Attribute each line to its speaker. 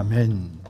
Speaker 1: 아멘.